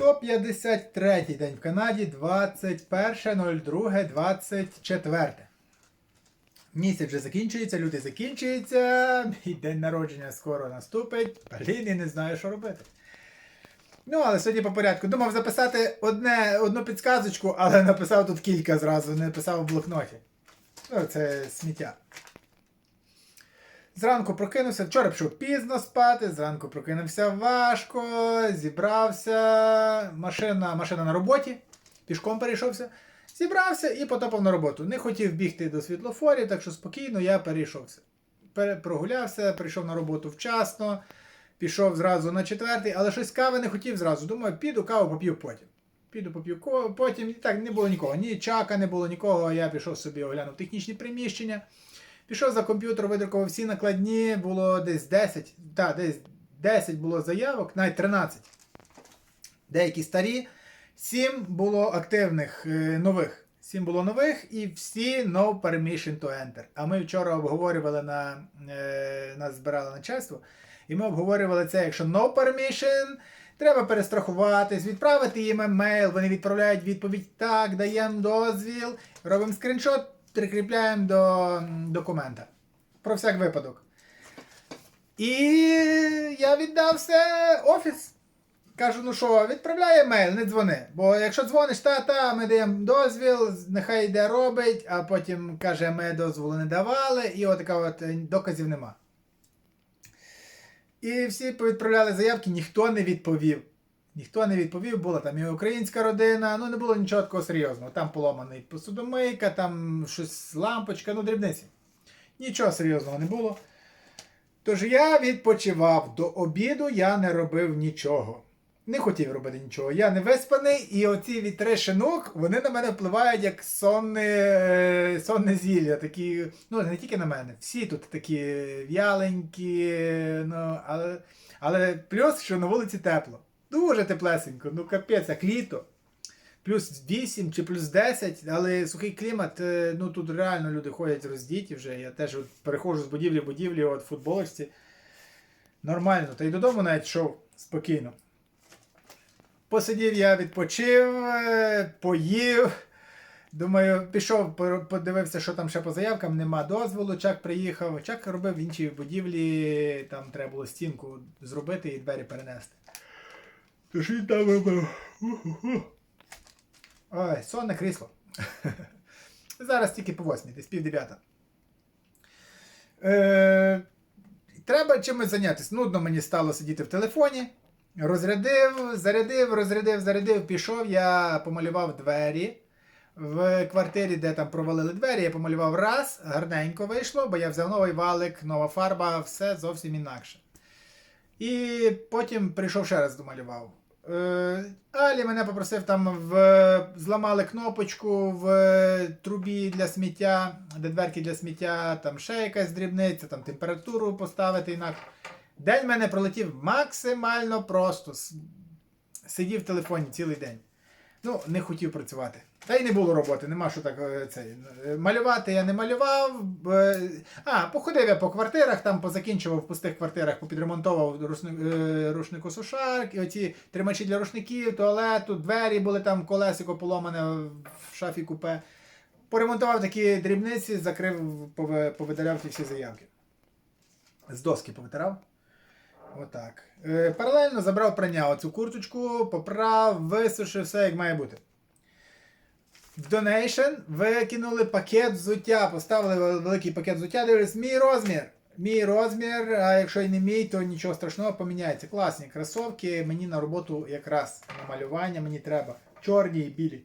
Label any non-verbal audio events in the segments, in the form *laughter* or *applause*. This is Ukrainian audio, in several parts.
153 день в Канаді, 21.02.24. Місяць вже закінчується, люди закінчуються, мій день народження скоро наступить. Блін, я не знаю, що робити. Ну, але сьогодні по порядку. Думав записати одне, одну підсказочку, але написав тут кілька зразу, не писав в блокноті. Ну, це сміття. Зранку прокинувся, вчора пішов пізно спати, зранку прокинувся важко, зібрався, машина, машина на роботі, пішком перейшовся, зібрався і потопав на роботу. Не хотів бігти до світлофорів, так що спокійно я перейшовся. Прогулявся, прийшов на роботу вчасно, пішов зразу на четвертий, але щось кави не хотів зразу. Думаю, піду каву поп'ю потім. Піду поп'ю потім. І так не було нікого. Ні чака, не було нікого. Я пішов собі оглянув технічні приміщення. Пішов за комп'ютер, видрукував всі накладні, було десь 10, так, десь 10 було заявок, навіть 13. Деякі старі, 7 було активних е, нових. 7 було нових і всі no permission to enter. А ми вчора обговорювали на е, нас збирало начальство, і ми обговорювали це, якщо no permission, треба перестрахуватись, відправити їм емейл, вони відправляють відповідь так, даємо дозвіл, робимо скріншот, прикріпляємо до документа. Про всяк випадок. І я віддав все офіс. Кажу, ну що, відправляй емейл, не дзвони. Бо якщо дзвониш, та, та, ми даємо дозвіл, нехай йде робить, а потім каже, ми дозволу не давали, і отака от е, доказів нема. І всі повідправляли заявки, ніхто не відповів. Ніхто не відповів, була там і українська родина, ну не було нічого такого серйозного. Там поломаний посудомийка, там щось лампочка, ну дрібниці. Нічого серйозного не було. Тож я відпочивав до обіду, я не робив нічого. Не хотів робити нічого. Я не виспаний, і оці вітри шинок, вони на мене впливають як сонне, е, сонне зілля. Такі, ну не тільки на мене, всі тут такі в'яленькі, ну, але, але плюс, що на вулиці тепло. Дуже теплесенько, ну капець, як літо. Плюс 8 чи плюс 10, але сухий клімат, е, ну тут реально люди ходять роздіті вже. Я теж от переходжу з будівлі в будівлі от футболочці. Нормально. Та й додому навіть йшов спокійно. Посидів я, відпочив, е, поїв. Думаю, пішов, подивився, що там ще по заявкам, нема дозволу. Чак приїхав. Чак робив в іншій будівлі, там треба було стінку зробити і двері перенести. Він там робив. Ой, сонне крісло. *laughs* Зараз тільки по восьмій, десь пів дев'ята. Е, треба чимось зайнятися. Нудно мені стало сидіти в телефоні. Розрядив, зарядив, розрядив, зарядив, пішов. Я помалював двері в квартирі, де там провалили двері. Я помалював раз, гарненько вийшло, бо я взяв новий валик, нова фарба, все зовсім інакше. І потім прийшов ще раз домалював. Е, Алі мене попросив там в, зламали кнопочку в трубі для сміття, де дверки для сміття, там ще якась дрібниця, там температуру поставити інакше. День мене пролетів максимально просто. Сидів в телефоні цілий день. Ну, не хотів працювати. Та й не було роботи, нема що так е, це. е, Малювати я не малював. е, А, походив я по квартирах, там позакінчував в пустих квартирах, попідремонтовував рушни- е, рушнику-сушарки, оці тримачі для рушників, туалету, двері були там, колесико поломане в шафі купе. Поремонтував такі дрібниці, закрив, повидаляв ті всі заявки. З доски повитирав. Отак. Е, паралельно забрав прання оцю курточку, поправ, висушив, все як має бути. В Donation викинули пакет взуття, поставили великий пакет взуття, дивлюсь, мій розмір. Мій розмір, а якщо і не мій, то нічого страшного поміняється. Класні кросовки, мені на роботу якраз на малювання мені треба. Чорні і білі.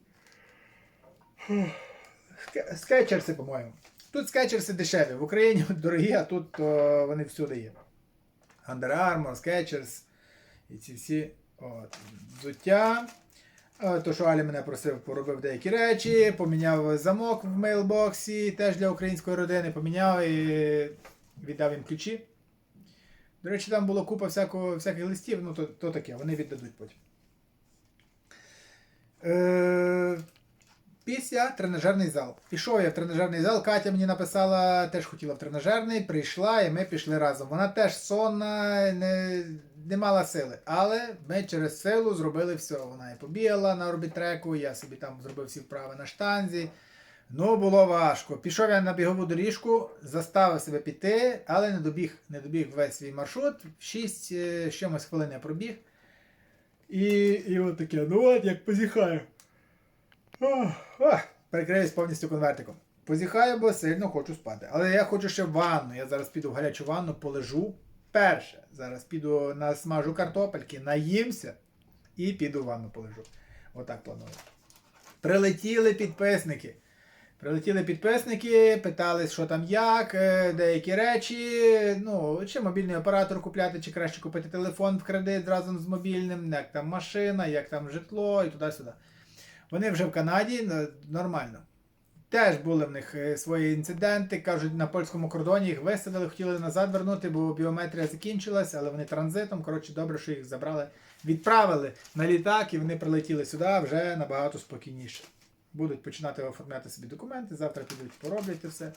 Скетчерси, по-моєму. Тут скетчерси дешеві. В Україні *laughs* дорогі, а тут о, вони всюди є. Under Armour, Skechers і ці всі от, взуття. Е, То, що Алі мене просив, поробив деякі речі, поміняв замок в мейлбоксі, теж для української родини, поміняв і віддав їм ключі. До речі, там було купа всякого, всяких листів, ну то, то таке, вони віддадуть потім. Е, Після тренажерний зал. Пішов я в тренажерний зал. Катя мені написала, теж хотіла в тренажерний, прийшла і ми пішли разом. Вона теж сонна, не, не мала сили. Але ми через силу зробили все. Вона і побігала на орбітреку, я собі там зробив всі вправи на штанзі. Ну, було важко. Пішов я на бігову доріжку, заставив себе піти, але не добіг, не добіг весь свій маршрут. 6 з чимось хвилин я пробіг. І, і от таке, ну от як позіхаю. Ох, Перекриюсь повністю конвертиком. Позіхаю, бо сильно хочу спати. Але я хочу ще в ванну. Я зараз піду в гарячу ванну, полежу. Перше. Зараз піду насмажу картопельки, наїмся і піду в ванну полежу. Отак планую. Прилетіли підписники. Прилетіли підписники, питали, що там як, е, деякі речі. Ну, чи мобільний оператор купляти, чи краще купити телефон в кредит разом з мобільним, як там машина, як там житло і туди-сюди. Вони вже в Канаді нормально. Теж були в них е, свої інциденти. Кажуть, на польському кордоні їх висадили, хотіли назад вернути, бо біометрія закінчилась, але вони транзитом. Коротше, добре, що їх забрали, відправили на літак і вони прилетіли сюди вже набагато спокійніше. Будуть починати оформляти собі документи, завтра підуть пороблять це все.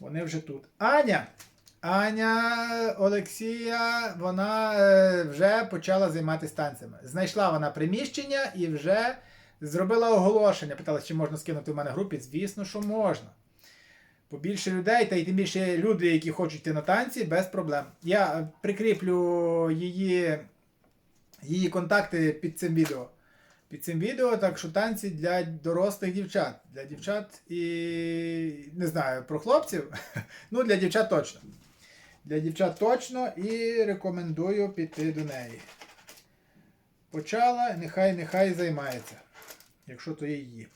Вони вже тут. Аня! Аня Олексія, вона е, вже почала займатися танцями. Знайшла вона приміщення і вже зробила оголошення. Питала, чи можна скинути в мене в групі. Звісно, що можна. Побільше людей, та й тим більше люди, які хочуть йти на танці, без проблем. Я е, прикріплю її, її контакти під цим відео. Під цим відео, так що танці для дорослих дівчат. Для дівчат і не знаю про хлопців. *laughs* Ну, для дівчат точно. Для дівчат точно і рекомендую піти до неї. Почала, нехай нехай займається. Якщо то є її.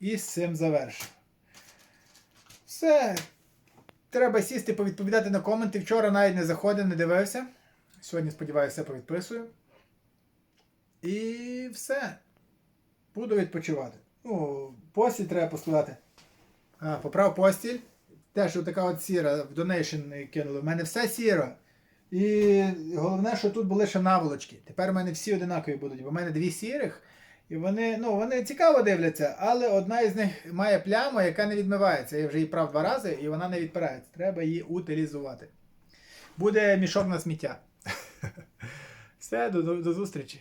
І з цим завершив. Все. Треба сісти, повідповідати на коменти. Вчора навіть не заходив, не дивився. Сьогодні, сподіваюся, повідписую. І все. Буду відпочивати. Ну, постіль треба поскладати. А, поправ постіль. Теж така от сіра, в донейшн кинули. У мене все сіро. І головне, що тут були ще наволочки. Тепер у мене всі одинакові будуть, бо в мене дві сірих. І вони, ну, вони цікаво дивляться, але одна із них має пляму, яка не відмивається. Я вже її прав два рази, і вона не відпирається. Треба її утилізувати. Буде мішок на сміття. *laughs* Все, до, до, до зустрічі.